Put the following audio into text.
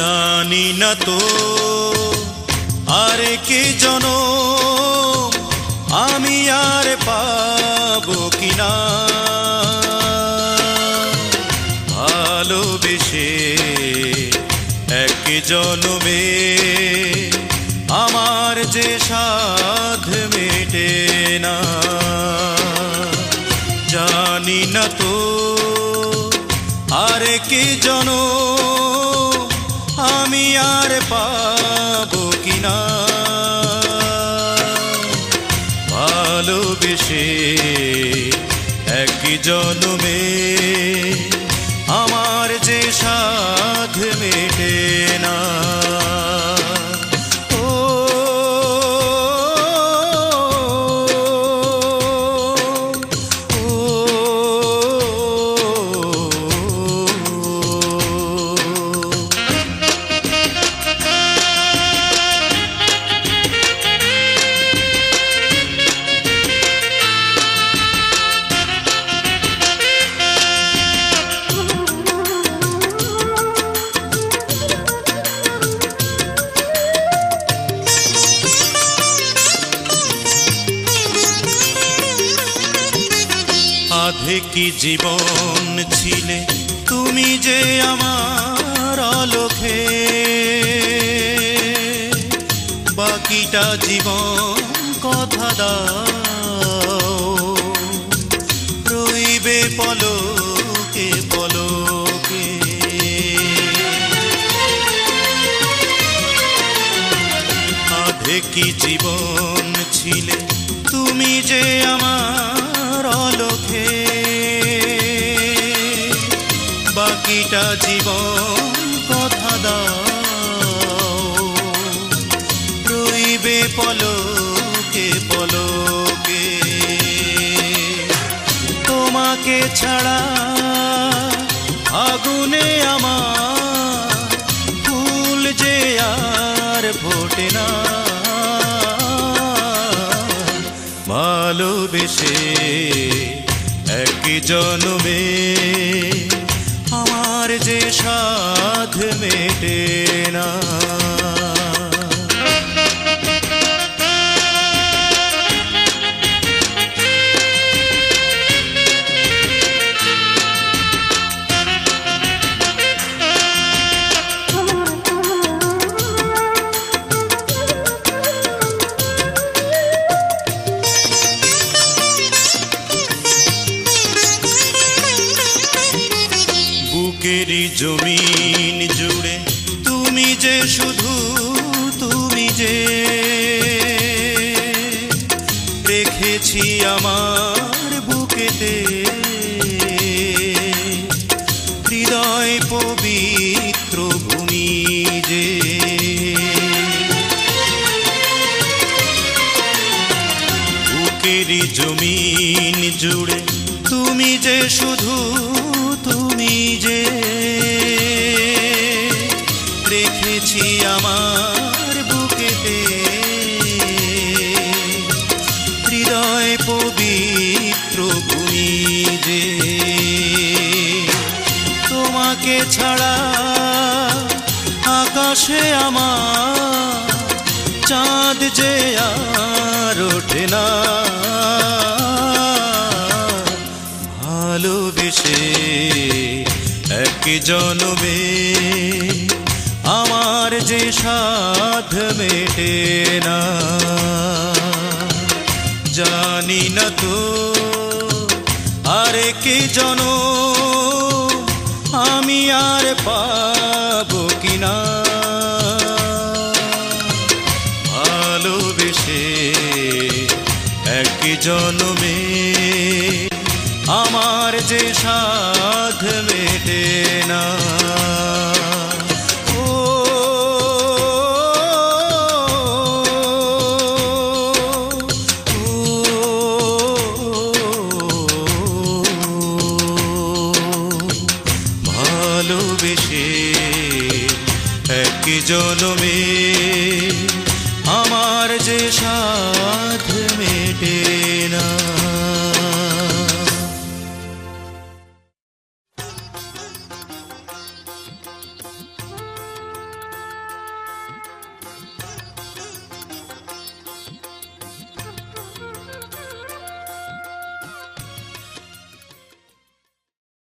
জানি না তো আরে কে জন? আমি আর পাবো কিনা? ভালোবেসে এক জনমে আমার যে সাধ মেটে না। জানি না তো আরে কে জন? আমি আর পাবো কিনা? ভালোবেসে এক জনমে আমার যে সাধ মেটে আধে কি জীবন ছিলে? তুমি যে আমার আলোকে। বাকিটা জীবন কথা দাও। রইবে পলকে পলকে। আধে কি জীবন ছিলে? তুমি যে আমার বাকিটা জীবন কথা দাও। রইবে পলকে পলকে। তোমাকে ছাড়া আগুনে আমার ফুল যে আর ফোটে না। ভালোবেসে এক জনমে সাধ মেটে না। বুকেরই জমিন জুড়ে তুমি যে শুধু, তুমি যে রেখেছি আমার বুকেতে। হৃদয় পবিত্র ভূমি যে। বুকেরই জমিন জুড়ে তুমি যে শুধু হৃদয় পবিত্র ভূমি যে। তোমাকে ছাড়া আকাশে আমার চাঁদ যে আর ওঠে না। ভালোবেসে এক জনমে আমার যে সাধ মেটে না। জানি না তো, আরে কে জন? আমি আর পাবো কিনা? ভালোবেসে এক জনমে আমার যে সাধ মেটে না। এক জলমে আমার যে সাথ